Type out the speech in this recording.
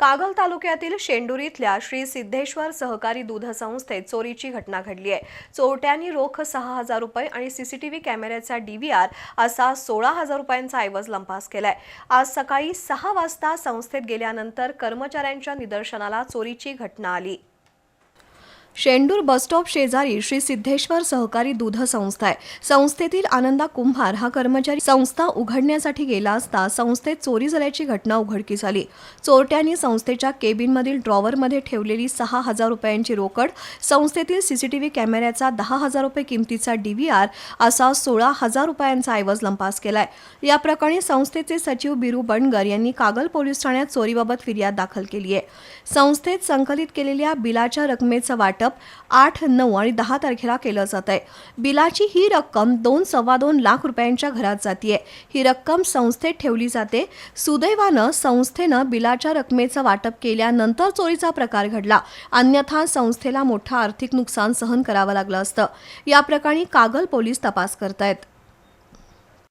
कागल तालुक्यातील शेंडूर इथल्या श्री सिद्धेश्वर सहकारी दूध संस्थेत चोरीची घटना घडली आहे. चोरट्यांनी रोख सहा हजार रुपये आणि सीसीटीव्ही कॅमेऱ्याचा डीव्हीआर असा सोळा हजार रुपयांचा ऐवज लंपास केलाय. आज सकाळी सहा वाजता संस्थेत गेल्यानंतर कर्मचाऱ्यांच्या निदर्शनाला चोरीची घटना आली. शेंडूर बसस्टॉप शेजारी श्री सिद्धेश्वर सहकारी दूध संस्था आहे. संस्थेतील आनंदा कुंभार हा कर्मचारी संस्था उघडण्यासाठी गेला असता संस्थेत चोरी झाल्याची घटना उघडकीस आली. चोरट्यांनी संस्थेच्या केबिनमधील ड्रॉवरमध्ये ठेवलेली सहा हजार रुपयांची रोकड संस्थेतील सीसीटीव्ही कॅमेऱ्याचा दहा हजार रुपये किमतीचा डीव्हीआर असा सोळा हजार रुपयांचा ऐवज लंपास केलाय. या प्रकरणी संस्थेचे सचिव बिरू बणगर यांनी कागल पोलीस ठाण्यात चोरीबाबत फिर्याद दाखल केली आहे संस्थेत संकलित केलेल्या बिलाच्या रकमेचं वाटप वाटप आठ नऊ आणि दहा तारखेला केलं जात आहे बिलाची ही रक्कम दोन सव्वा दोन लाख रुपयांच्या घरात जातीय. ही रक्कम संस्थेत ठेवली जाते. सुदैवानं संस्थेनं बिलाच्या रकमेचं वाटप केल्यानंतर चोरीचा प्रकार घडला. अन्यथा संस्थेला मोठं आर्थिक नुकसान सहन करावं लागलं असतं. या प्रकरणी कागल पोलीस तपास करतायत.